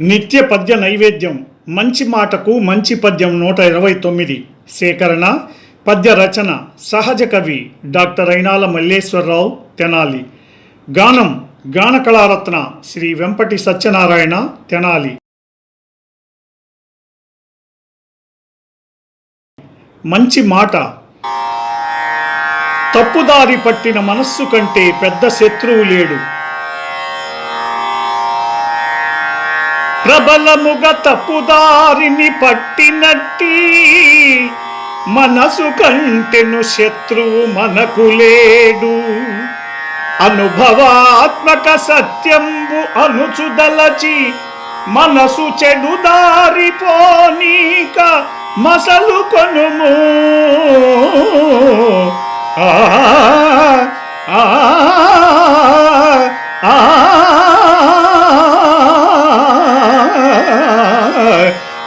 నిత్య పద్య నైవేద్యం మంచి మాటకు మంచి పద్యం నూట ఇరవై తొమ్మిది. సేకరణ పద్య రచన సహజ కవి డాక్టర్ అయినాల మల్లేశ్వరరావు తెనాలి. గానం గాన కళారత్న శ్రీ వెంపటి సత్యనారాయణ తెనాలి. మంచి మాట. తప్పుదారి పట్టిన మనస్సు కంటే పెద్ద శత్రువు లేడు. ప్రబలముగ తప్పుదారిని పట్టినట్టి మనసు కంటెను శత్రువు మనకు లేడు. అనుభవాత్మక సత్యంబు అనుచుదలచి మనసు చెడు దారిపోనీక మసలు కొనుము. ఆ